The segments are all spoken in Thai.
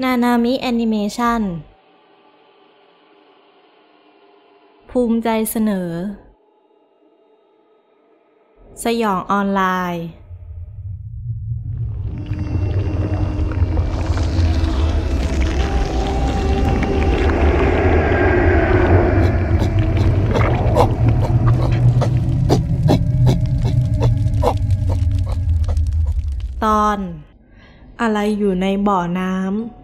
นานามิแอนิเมชันภูมิใจเสนอ สยองออนไลน์ ตอน อะไรอยู่ในบ่อน้ำ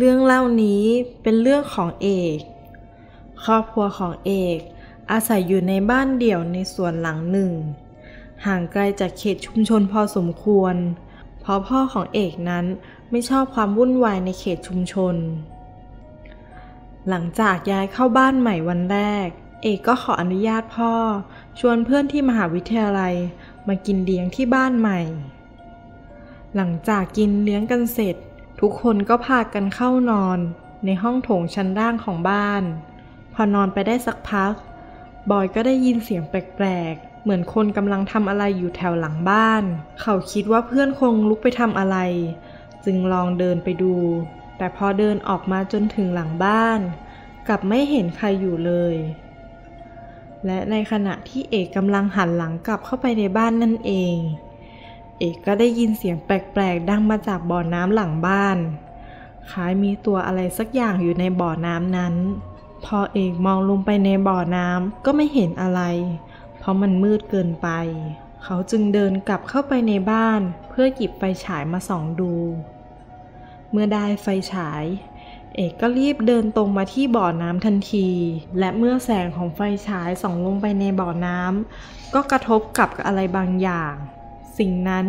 เรื่องเล่านี้เป็นเรื่องของเอก ครอบครัวของเอก อาศัยอยู่ในบ้านเดี่ยวในสวนหลังหนึ่ง ห่างไกลจากเขตชุมชนพอสมควร เพราะพ่อของเอกนั้นไม่ชอบความวุ่นวายในเขตชุมชน หลังจากย้ายเข้าบ้านใหม่วันแรก เอกก็ขออนุญาตพ่อ ชวนเพื่อนที่มหาวิทยาลัยมากินเลี้ยงที่บ้านใหม่ หลังจากกินเลี้ยงกันเสร็จ ทุกคนก็พากันเข้านอนในห้องโถงชั้นล่างของบ้าน พอนอนไปได้สักพัก บอยก็ได้ยินเสียงแปลกๆ เหมือนคนกำลังทำอะไรอยู่แถวหลังบ้าน เขาคิดว่าเพื่อนคงลุกไปทำอะไร จึงลองเดินไปดู แต่พอเดินออกมาจนถึงหลังบ้าน กลับไม่เห็นใครอยู่เลย และในขณะที่เอกกำลังหันหลังกลับเข้าไปในบ้านนั่นเอง เอกก็ได้ยินเสียงแปลกๆ ดังมาจากบ่อน้ำหลังบ้าน คล้ายมีตัวอะไรสักอย่างอยู่ในบ่อน้ำนั้น พอเอกมองลงไปในบ่อน้ำก็ไม่เห็นอะไร เพราะมันมืดเกินไป เขาจึงเดินกลับเข้าไปในบ้าน เพื่อหยิบไฟฉายมาส่องดู เมื่อได้ไฟฉาย เอกก็รีบเดินตรงมาที่บ่อน้ำทันที และเมื่อแสงของไฟฉายส่องลงไปในบ่อน้ำก็กระทบกับอะไรบางอย่าง สิ่งนั้น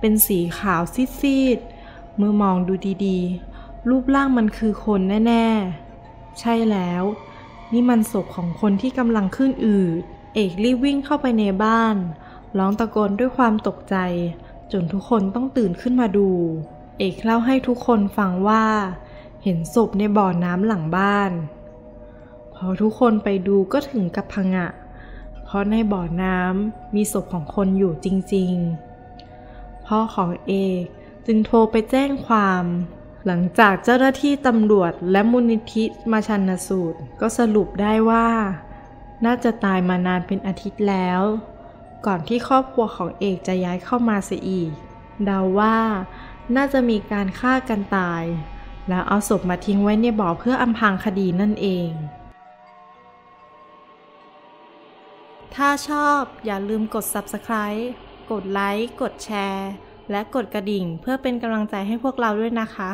เป็นสีขาวซีดๆ เมื่อมองดูดีๆ รูปร่างมันคือคนแน่ ๆ ใช่แล้ว นี่มันศพของคนที่กำลังขึ้นอืด เอกรีบวิ่งเข้าไปในบ้าน ร้องตะโกนด้วยความตกใจ จนทุกคนต้องตื่นขึ้นมาดู เอกเล่าให้ทุกคนฟังว่า เห็นศพในบ่อน้ำหลังบ้าน พอทุกคนไปดูก็ถึงกับพังะ เพราะในบ่อน้ำมีศพของคนอยู่จริง ๆ พ่อของเอกจึงโทรไปแจ้งความ หลังจากเจ้าหน้าที่ตำรวจและมูลนิธิมาชันสูตร ก็สรุปได้ว่า น่าจะตายมานานเป็นอาทิตย์แล้ว ก่อนที่ครอบครัวของเอกจะย้ายเข้ามาเสียอีกเดาว่าน่าจะมีการฆ่ากันตาย แล้วเอาศพมาทิ้งไว้ในบ่อเพื่ออำพรางคดีนั่นเอง ถ้าชอบอย่าลืมกด Subscribe กดไลค์ กดแชร์ และกดกระดิ่ง เพื่อเป็นกำลังใจให้พวกเราด้วยนะคะ